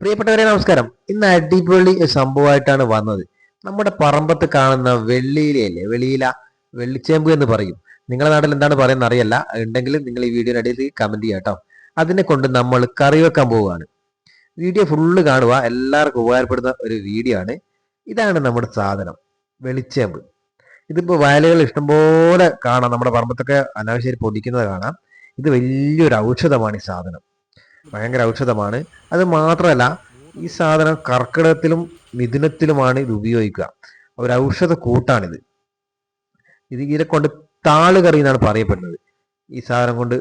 പ്രിയപ്പെട്ടവരെ നമസ്കാരം. ഇന്ന് അടിപൊളി സംഭവമായിട്ടാണ് വന്നത്. നമ്മുടെ പറമ്പത്ത് കാണുന്ന വെള്ളിയിലല്ലേ വെളിയില വെള്ളിച്ചേമ്പ് എന്ന് പറയും. നിങ്ങളുടെ നാട്ടിൽ എന്താണ് പറയുന്നത് അറിയല്ല. ഉണ്ടെങ്കിൽ നിങ്ങൾ ഈ വീഡിയോ അടിയിൽ കമന്റ് ചെയ്യാം കേട്ടോ. അതിനെ കൊണ്ട് നമ്മൾ കറി വെക്കാൻ പോവുകയാണ്. വീഡിയോ ഫുള്ള് കാണുക. എല്ലാവർക്കും ഉപകാരപ്പെടുന്ന ഒരു വീഡിയോ ആണ്. ഇതാണ് നമ്മുടെ സാധനം വെളിച്ചേമ്പ്. ഇതിപ്പോ വയലുകൾ ഇഷ്ടംപോലെ കാണാം. നമ്മുടെ പറമ്പത്തൊക്കെ അനാവശ്യം പൊടിക്കുന്നത് കാണാം. ഇത് വലിയൊരു ഔഷധമാണ് ഈ സാധനം. ഭയങ്കര ഔഷധമാണ്. അത് മാത്രമല്ല ഈ സാധനം കർക്കിടകത്തിലും മിഥുനത്തിലുമാണ് ഇത് ഉപയോഗിക്കുക. ഒരു ഔഷധ കൂട്ടാണിത്. ഇത് ഇതിനെ കൊണ്ട് താളുകറി എന്നാണ് പറയപ്പെടുന്നത്. ഈ സാധനം കൊണ്ട്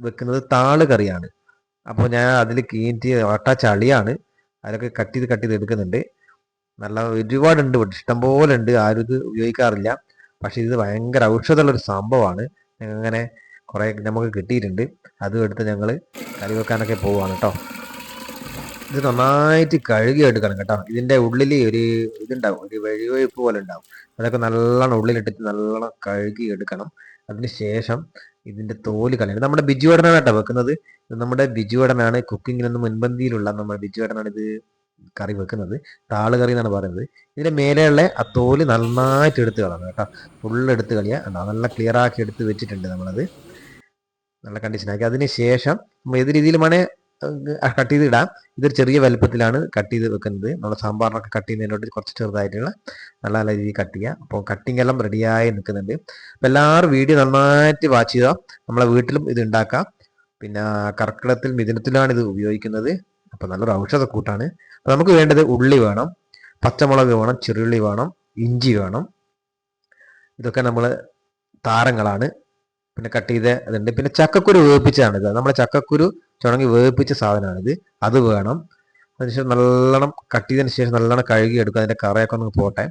വെക്കുന്നത് താളുകറിയാണ്. അപ്പോൾ ഞാൻ അതിൽ കീറ്റി വട്ട ചളിയാണ്. അതിലൊക്കെ കട്ട് ചെയ്ത് കട്ട് ചെയ്ത് എടുക്കുന്നുണ്ട്. നല്ല ഒരുപാടുണ്ട് ഇഷ്ടംപോലെ ഉണ്ട്. ആരും ഇത് ഉപയോഗിക്കാറില്ല. പക്ഷെ ഇത് ഭയങ്കര ഔഷധമുള്ള ഒരു സംഭവമാണ്. അങ്ങനെ കുറെ നമുക്ക് കിട്ടിയിട്ടുണ്ട്. അതും എടുത്ത് ഞങ്ങൾ കറി വെക്കാനൊക്കെ പോവാണ് കേട്ടോ ഇത് നന്നായിട്ട് കഴുകി എടുക്കണം കേട്ടോ. ഇതിന്റെ ഉള്ളിൽ ഒരു ഇതുണ്ടാവും ഒരു വഴിവയ്പ്പ് പോലെ ഉണ്ടാവും. അതൊക്കെ നല്ലോണം ഉള്ളിലിട്ടിട്ട് നല്ലോണം കഴുകി എടുക്കണം. അതിന് ശേഷം ഇതിന്റെ തോൽ കളയണം. നമ്മുടെ ബിജുവേടനാണ് കേട്ടോ വെക്കുന്നത്. നമ്മുടെ ബിജുവേടനാണ് കുക്കിങ്ങിനൊന്നും മുൻപന്തിയിലുള്ള നമ്മുടെ ബിജുവേടനാണ് ഇത് കറി വെക്കുന്നത്. താൾ കറി എന്നാണ് പറയുന്നത്. ഇതിന്റെ മേലെയുള്ള ആ തോൽ നന്നായിട്ട് എടുത്ത് കളയണം കേട്ടോ. ഫുള്ള് എടുത്ത് കളിയാ നല്ല ക്ലിയർ ആക്കി എടുത്ത് വെച്ചിട്ടുണ്ട് നമ്മളത്. നല്ല കണ്ടീഷനാക്കി അതിന് ശേഷം ഏത് രീതിയിൽ വേണേ കട്ട് ചെയ്ത് ഇടാം. ഇതൊരു ചെറിയ വലുപ്പത്തിലാണ് കട്ട് ചെയ്ത് വെക്കുന്നത്. നമ്മൾ സാമ്പാറിനൊക്കെ കട്ട് ചെയ്യുന്നതിനോട് കുറച്ച് ചെറുതായിട്ടുള്ള നല്ല നല്ല രീതിയിൽ കട്ട് ചെയ്യുക അപ്പോൾ കട്ടിങ് എല്ലാം റെഡിയായി നിൽക്കുന്നുണ്ട്. അപ്പം എല്ലാവരും വീഡിയോ നന്നായിട്ട് വാച്ച് ചെയ്യുക. നമ്മളെ വീട്ടിലും ഇത് ഉണ്ടാക്കാം. പിന്നെ കർക്കിടത്തിൽ മിഥുനത്തിലാണ് ഇത് ഉപയോഗിക്കുന്നത്. അപ്പം നല്ലൊരു ഔഷധ കൂട്ടാണ്. അപ്പം നമുക്ക് വേണ്ടത് ഉള്ളി വേണം പച്ചമുളക് വേണം ചെറുള്ളി വേണം ഇഞ്ചി വേണം. ഇതൊക്കെ നമ്മൾ താരങ്ങളാണ്. പിന്നെ കട്ട് ചെയ്ത ഇതുണ്ട്. പിന്നെ ചക്കക്കുരു വേവിപ്പിച്ചതാണ് ഇത്. നമ്മുടെ ചക്കക്കുരു ചുണങ്ങി വേവിപ്പിച്ച സാധനമാണിത്. അത് വേണം. അതിനുശേഷം നല്ലോണം കട്ട് ചെയ്തതിന് ശേഷം നല്ലോണം കഴുകി എടുക്കുക. അതിന്റെ കറയൊക്കെ ഒന്ന് പോട്ടെ.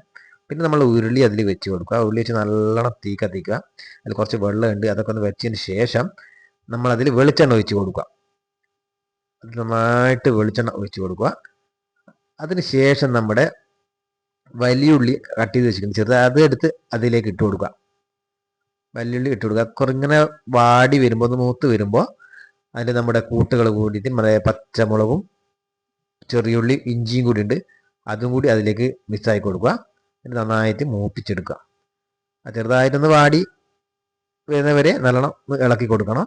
പിന്നെ നമ്മൾ ഉരുളി അതിൽ വെച്ച് കൊടുക്കുക. ഉരുളി വെച്ച് നല്ലോണം തീ കത്തിക്കുക അതിൽ കുറച്ച് വെള്ളമുണ്ട്. അതൊക്കെ ഒന്ന് വെച്ചതിന് ശേഷം നമ്മൾ അതിൽ വെളിച്ചെണ്ണ ഒഴിച്ച് കൊടുക്കുക. അത് നന്നായിട്ട് വെളിച്ചെണ്ണ ഒഴിച്ച് കൊടുക്കുക. അതിന് ശേഷം നമ്മുടെ വലിയുള്ളി കട്ട് ചെയ്ത് വെച്ചിരിക്കുന്നത് ചെറുത് അത് എടുത്ത് അതിലേക്ക് ഇട്ട് കൊടുക്കുക. വലിയുള്ളി ഇട്ട് കൊടുക്കുക. കുറങ്ങനെ വാടി വരുമ്പോൾ ഒന്ന് മൂത്ത് വരുമ്പോൾ അതിൽ നമ്മുടെ കൂട്ടുകൾ കൂടിയിട്ട് നമ്മുടെ പച്ചമുളകും ചെറിയുള്ളി ഇഞ്ചിയും കൂടി ഉണ്ട് അതും കൂടി അതിലേക്ക് മിക്സാക്കി കൊടുക്കുക. എന്നിട്ട് നന്നായിട്ട് മൂപ്പിച്ചെടുക്കുക. ചെറുതായിട്ടൊന്ന് വാടി വരുന്നവരെ നല്ലോണം ഇളക്കി കൊടുക്കണം.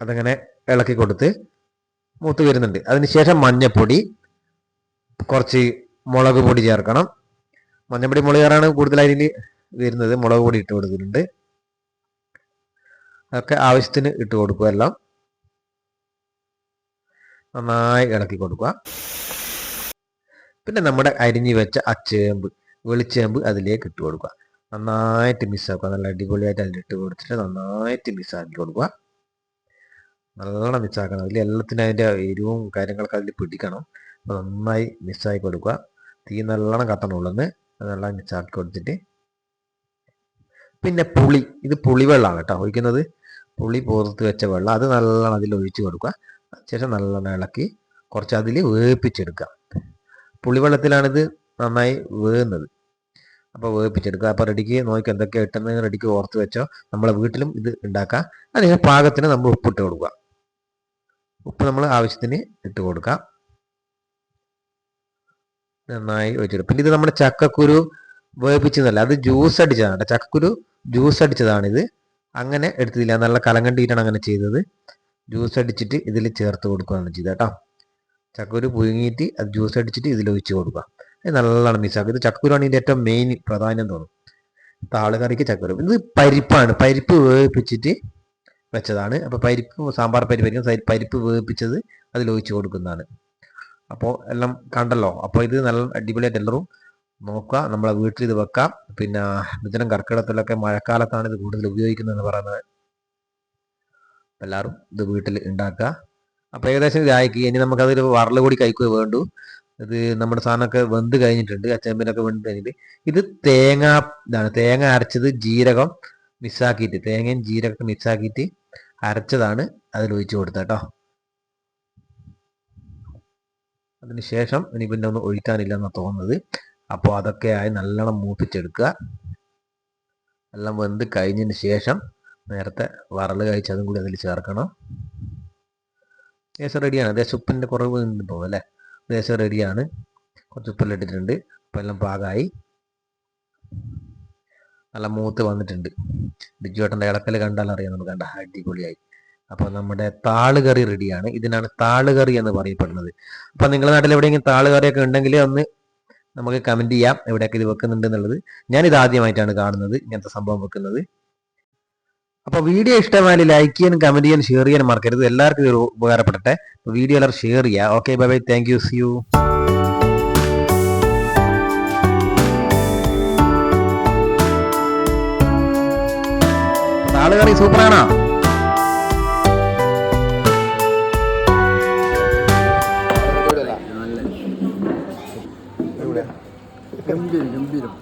അതങ്ങനെ ഇളക്കി കൊടുത്ത് മൂത്ത് വരുന്നുണ്ട്. അതിനുശേഷം മഞ്ഞപ്പൊടി കുറച്ച് മുളക് പൊടി ചേർക്കണം. മഞ്ഞപ്പൊടി മുളക് കൂടുതൽ അതിൽ വരുന്നത് മുളക് പൊടി ഇട്ട് കൊടുക്കുന്നുണ്ട് അതൊക്കെ ആവശ്യത്തിന് ഇട്ട് കൊടുക്കുക എല്ലാം. നന്നായി ഇളക്കി കൊടുക്കുക. പിന്നെ നമ്മുടെ അരിഞ്ഞു വെച്ച ആ ചേമ്പ് വെളിച്ചേമ്പ് അതിലേക്ക് ഇട്ട് കൊടുക്കുക. നന്നായിട്ട് മിസ്സാക്കുക നല്ല അടിപൊളിയായിട്ട് അതിലിട്ട് കൊടുത്തിട്ട് നന്നായിട്ട് മിസ്സാക്കി കൊടുക്കുക. നല്ലോണം മിസ്സാക്കണം അതിൽ എല്ലാത്തിനും അതിന്റെ എരിവും കാര്യങ്ങളൊക്കെ അതിൽ പിടിക്കണം. അപ്പോൾ നന്നായി മിസ്സാക്കി കൊടുക്കുക. തീ നല്ലോണം കത്തണം ഉള്ളെന്ന്. നല്ല മിസ്സാക്കി കൊടുത്തിട്ട് പിന്നെ പുളി. ഇത് പുളിവെള്ളമാണ് കേട്ടോ ഒഴിക്കുന്നത്. പുളി പോർത്ത് വെച്ച വെള്ളം. അത് നല്ലോണം അതിൽ ഒഴിച്ച് കൊടുക്കുക. ശേഷം നല്ലോണം ഇളക്കി കുറച്ച് അതിൽ വേപ്പിച്ചെടുക്കുക പുളിവെള്ളത്തിലാണിത് നന്നായി വേകുന്നത് അപ്പോൾ വേപ്പിച്ചെടുക്കുക അപ്പോൾ റെഡിക്ക് നോക്കി എന്തൊക്കെ ഇട്ടെന്ന് റെഡിക്ക് ഓർത്ത് വെച്ചോ. നമ്മളെ വീട്ടിലും ഇത് ഉണ്ടാക്കാം. അതിന് പാകത്തിന് നമ്മൾ ഉപ്പിട്ട് കൊടുക്കുക. ഉപ്പ് നമ്മൾ ആവശ്യത്തിന് ഇട്ട് കൊടുക്കുക നന്നായി വെച്ചിടും പിന്നെ ഇത് നമ്മുടെ ചക്കക്കുരു വേവിച്ചതല്ല അത് ജ്യൂസ് അടിച്ചതാണ് ചക്കക്കുരു ജ്യൂസ് അടിച്ചതാണ് ഇത് അങ്ങനെ എടുത്തില്ല നല്ല കലം കണ്ടിട്ടാണ് അങ്ങനെ ചെയ്തത്. ജ്യൂസ് അടിച്ചിട്ട് ഇതിൽ ചേർത്ത് കൊടുക്കുകയാണ് ചെയ്തത് കേട്ടോ. ചക്കക്കുരു പുഴുങ്ങിയിട്ട് അത് ജ്യൂസ് അടിച്ചിട്ട് ഇതിൽ ഒഴിച്ച് കൊടുക്കുക. ഇത് നല്ലോണം മിസ്സാക്കുക ഇത് ചക്കക്കുരുവാണ് ഇതിന്റെ ഏറ്റവും മെയിൻ പ്രധാനം തോന്നും. താളുകറിക്ക് ചക്കക്കുരു. ഇത് പരിപ്പാണ്. പരിപ്പ് വേവിപ്പിച്ചിട്ട് വെച്ചതാണ്. അപ്പോൾ പരിപ്പ് സാമ്പാർ പരിപ്പായിരിക്കും പരിപ്പ് വേവിപ്പിച്ചത് അതിൽ ഒഴിച്ച് കൊടുക്കുന്നതാണ്. അപ്പോൾ എല്ലാം കണ്ടല്ലോ? അപ്പോൾ ഇത് നല്ല അടിപൊളിയായിട്ട് എല്ലാവരും നോക്കുക. നമ്മളെ വീട്ടിൽ ഇത് വെക്കാം. പിന്നെ മിഥുനം കർക്കിടത്തിലൊക്കെ മഴക്കാലത്താണ് ഇത് കൂടുതൽ ഉപയോഗിക്കുന്നതെന്ന് പറയുന്നത്. എല്ലാവരും ഇത് വീട്ടിൽ ഉണ്ടാക്കുക. അപ്പോൾ ഏകദേശം ഇതായിക്ക് ഇനി നമുക്കതൊരു വറൽ കൂടി കഴിക്കുക വേണ്ടു. ഇത് നമ്മുടെ സാധനമൊക്കെ വെന്ത് കഴിഞ്ഞിട്ടുണ്ട്. അച്ചമ്പിനൊക്കെ വെന്ത് കഴിഞ്ഞിട്ട് ഇത് തേങ്ങ ഇതാണ്. തേങ്ങ അരച്ചത് ജീരകം മിസ്സാക്കിയിട്ട് തേങ്ങയും ജീരകമൊക്കെ മിസ്സാക്കിയിട്ട് അരച്ചതാണ് അതിൽ ഒഴിച്ചു കൊടുത്തത് കേട്ടോ. അതിനുശേഷം ഇനി പിന്നെ ഒന്നും ഒഴിക്കാനില്ല എന്നാണ് തോന്നുന്നത്. അപ്പോൾ അതൊക്കെ ആയി നല്ലോണം മൂപ്പിച്ചെടുക്കുക. എല്ലാം വെന്ത് കഴിഞ്ഞതിന് ശേഷം നേരത്തെ വറൽ കഴിച്ച് അതും കൂടി അതിൽ ചേർക്കണം. ദേശം റെഡിയാണ് ദേശം ഉപ്പിന്റെ കുറവ് തോന്നുന്നു അല്ലേ? ദേശം റെഡിയാണ് കുറച്ച് ഉപ്പെല്ലാം ഇട്ടിട്ടുണ്ട്. എല്ലാം പാകമായി നല്ല മൂത്ത് വന്നിട്ടുണ്ട്. ബിജുവേട്ടന്റെ ഇളക്കൽ കണ്ടാൽ അറിയാം നമുക്ക് കണ്ട അടിപൊളിയായി. അപ്പോൾ നമ്മുടെ താളുകറി റെഡിയാണ് ഇതിനാണ് താളുകറി എന്ന് പറയപ്പെടുന്നത്. അപ്പോൾ നിങ്ങളുടെ നാട്ടിൽ എവിടെയെങ്കിലും താളുകറിയൊക്കെ ഉണ്ടെങ്കിൽ ഒന്ന് നമുക്ക് കമന്റ് ചെയ്യാം എവിടെയൊക്കെ ഇത് വെക്കുന്നുണ്ട് എന്നുള്ളത്. ഇത് ആദ്യമായിട്ടാണ് കാണുന്നത് ഇങ്ങനത്തെ സംഭവം വെക്കുന്നത്. അപ്പോൾ വീഡിയോ ഇഷ്ടമായാലും ലൈക്ക് ചെയ്യാനും കമന്റ് ചെയ്യാനും ഷെയർ ചെയ്യാനും മറക്കരുത്. എല്ലാവർക്കും ഇത് ഉപകാരപ്പെടട്ടെ. വീഡിയോ എല്ലാവരും ഷെയർ ചെയ്യുക okay bye bye thank you see you ആളുകൾ സൂപ്പറാണോ ഗംഭീരം ഗംഭീരം.